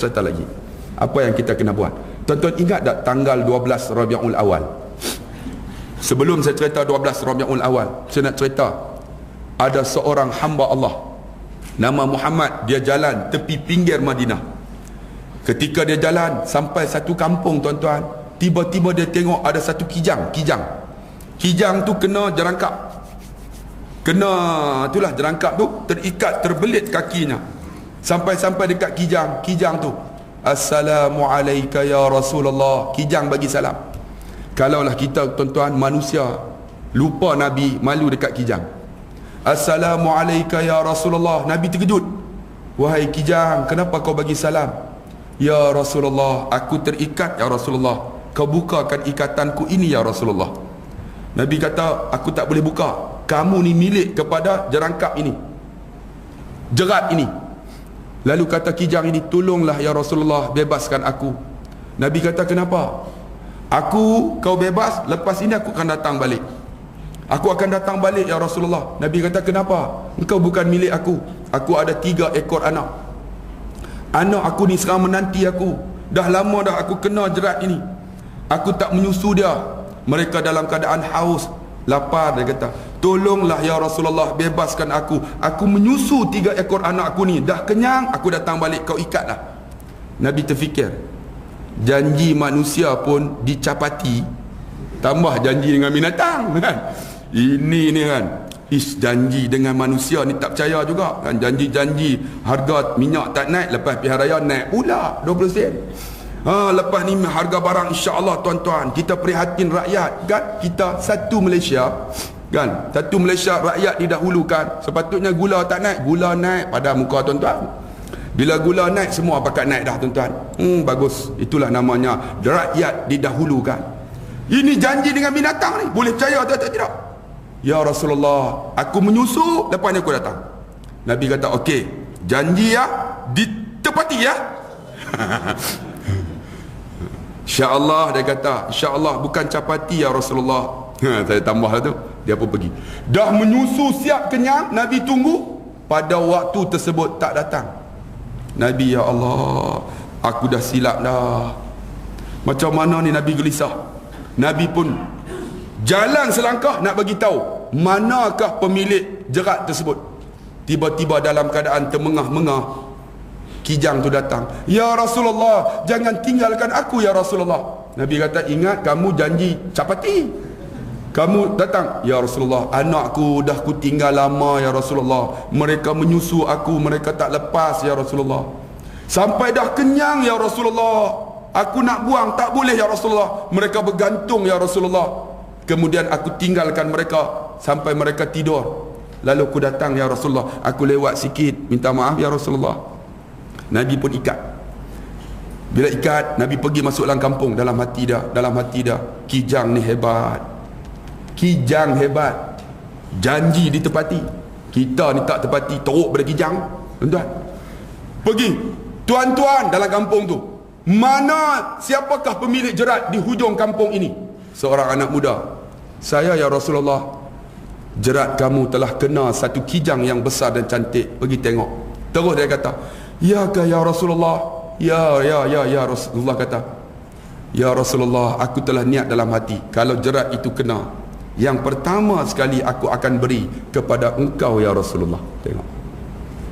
serta lagi. Apa yang kita kena buat? Tuan-tuan ingat tak tanggal 12 Rabiul Awal? Sebelum saya cerita 12 Rabiul Awal saya nak cerita. Ada seorang hamba Allah. Nama Muhammad. Dia jalan tepi pinggir Madinah. Ketika dia jalan sampai satu kampung tuan-tuan tiba-tiba dia tengok ada satu kijang kijang. Kijang tu kena jerangkap kena itulah jerangkap tu terikat terbelit kakinya Sampai-sampai dekat kijang. Kijang tu. Assalamualaikum ya Rasulullah. Kijang bagi salam. Kalaulah kita tuan-tuan manusia Lupa Nabi malu dekat kijang. Assalamualaikum ya Rasulullah. Nabi terkejut. Wahai kijang kenapa kau bagi salam? Ya Rasulullah Aku terikat ya Rasulullah. Kau bukakan ikatanku ini ya Rasulullah. Nabi kata aku tak boleh buka. Kamu ni milik kepada jerangkap ini. Jerat ini Lalu kata kijang ini Tolonglah ya Rasulullah Bebaskan aku. Nabi kata kenapa? Aku kau bebas Lepas ini aku akan datang balik. Aku akan datang balik ya Rasulullah. Nabi kata kenapa? Engkau bukan milik aku. Aku ada tiga ekor anak. Anak aku ni sekarang menanti aku. Dah lama dah aku kena jerat ini. Aku tak menyusu dia. Mereka dalam keadaan haus Lapar dia kata Tolonglah ya Rasulullah bebaskan aku. Aku menyusu tiga ekor anak aku ni. Dah kenyang aku datang balik kau ikatlah. Nabi terfikir. Janji manusia pun dicapati. Tambah janji dengan binatang kan? Ini ni kan? Is janji dengan manusia ni tak percaya juga kan? Janji-janji harga minyak tak naik Lepas pihak raya naik pula 20 sen. Ha, lepas ni harga barang insya-Allah tuan-tuan kita prihatin rakyat. Kan kita satu Malaysia kan? Satu Malaysia rakyat didahulukan sepatutnya gula tak naik. Gula naik pada muka tuan-tuan. Bila gula naik semua pakat naik dah tuan-tuan. Hmm bagus. Itulah namanya rakyat didahulukan. Ini janji dengan binatang ni. Boleh percaya atau tak tidak? Ya Rasulullah aku menyusu lepas ni aku datang. Nabi kata okey janji ya ditepati ya. InsyaAllah dia kata InsyaAllah bukan capati ya Rasulullah. Saya tambah lah tu Dia pun pergi. Dah menyusu siap kenyang Nabi tunggu. Pada waktu tersebut tak datang. Nabi ya Allah Aku dah silap dah. Macam mana ni Nabi gelisah? Nabi pun Jalan selangkah nak bagi tahu Manakah pemilik jerat tersebut. Tiba-tiba dalam keadaan termengah-mengah kijang tu datang. Ya Rasulullah jangan tinggalkan aku ya Rasulullah. Nabi kata ingat kamu janji capati kamu datang ya Rasulullah anakku dah ku tinggal lama ya Rasulullah. Mereka menyusu aku mereka tak lepas ya Rasulullah. Sampai dah kenyang ya Rasulullah. Aku nak buang tak boleh ya Rasulullah. Mereka bergantung ya Rasulullah. Kemudian aku tinggalkan mereka sampai mereka tidur. Lalu aku datang ya Rasulullah aku lewat sikit. Minta maaf ya Rasulullah. Nabi pun ikat. Bila ikat Nabi pergi masuk dalam kampung. Dalam hati dia dalam hati dia kijang ni hebat kijang hebat. Janji ditepati. Kita ni tak tepati teruk pada kijang. Tuan-tuan. Pergi. Tuan-tuan dalam kampung tu. Mana siapakah pemilik jerat di hujung kampung ini? Seorang anak muda. Saya ya Rasulullah jerat kamu telah kena satu kijang yang besar dan cantik. Pergi tengok. Terus dia kata Ya ke ya Rasulullah? Ya ya ya ya Rasulullah kata. Ya Rasulullah, aku telah niat dalam hati. Kalau jerat itu kena, yang pertama sekali aku akan beri kepada engkau ya Rasulullah. Tengok.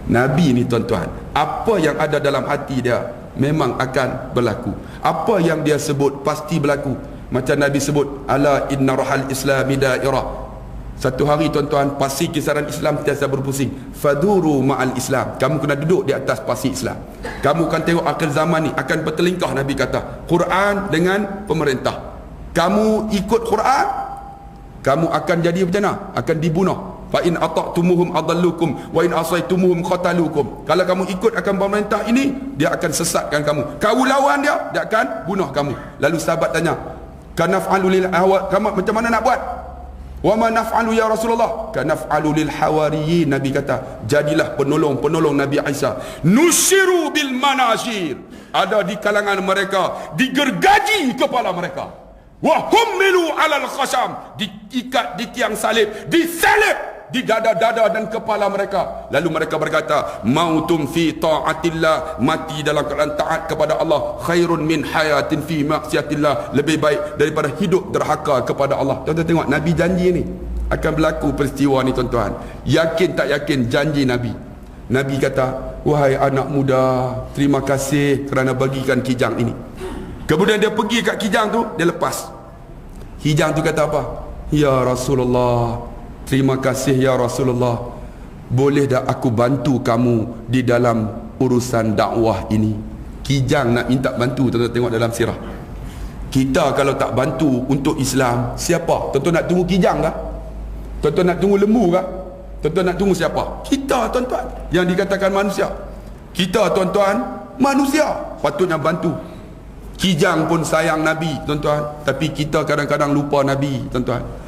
Nabi ni tuan-tuan, apa yang ada dalam hati dia memang akan berlaku. Apa yang dia sebut pasti berlaku. Macam Nabi sebut, ala inna rahal islami dairah satu hari tuan-tuan pasti kisaran Islam tiasa berpusing. Faduru ma'al Islam. Kamu kena duduk di atas pasti Islam. Kamu akan tengok akhir zaman ni akan bertelingkah Nabi kata. Quran dengan pemerintah. Kamu ikut Quran, kamu akan jadi macam mana? Akan dibunuh. Fa in ata'tumuhum adallukum wa in asaitumuhum qatalukum. Kalau kamu ikut akan pemerintah ini, dia akan sesatkan kamu. Kau lawan dia, dia akan bunuh kamu. Lalu sahabat tanya, "Kanaf'alu lil awat, kamu macam mana nak buat?" Wa ma naf'alu ya Rasulullah? Ka naf'alu lil hawariyin Nabi kata, jadilah penolong-penolong Nabi Isa. Nusiru bil manashir. Ada di kalangan mereka digergaji kepala mereka. Wa humilu 'alal khasham. Diikat di tiang salib, disalib di dada-dada dan kepala mereka. Lalu mereka berkata mautum fi taatillah. Mati dalam keadaan taat kepada Allah. Khairun min hayatin fi maksiatillah lebih baik daripada hidup derhaka kepada Allah. Tuan-tuan tengok nabi janji ni akan berlaku peristiwa ni tuan-tuan. Yakin tak yakin? Janji nabi. Nabi kata wahai anak muda terima kasih kerana bagikan kijang ini kemudian dia pergi kat kijang tu dia lepas. Kijang tu kata apa? Ya rasulullah Terima kasih ya Rasulullah. Boleh tak aku bantu kamu Di dalam urusan dakwah ini? Kijang nak minta bantu Tuan-tuan tengok dalam sirah. Kita kalau tak bantu untuk Islam Siapa? Tuan-tuan nak tunggu kijang kah? Tuan-tuan nak tunggu lembu kah? Tuan-tuan nak tunggu siapa? Kita tuan-tuan. Yang dikatakan manusia. Kita tuan-tuan Manusia. Patutnya bantu Kijang pun sayang Nabi tuan-tuan. Tapi kita kadang-kadang lupa Nabi tuan-tuan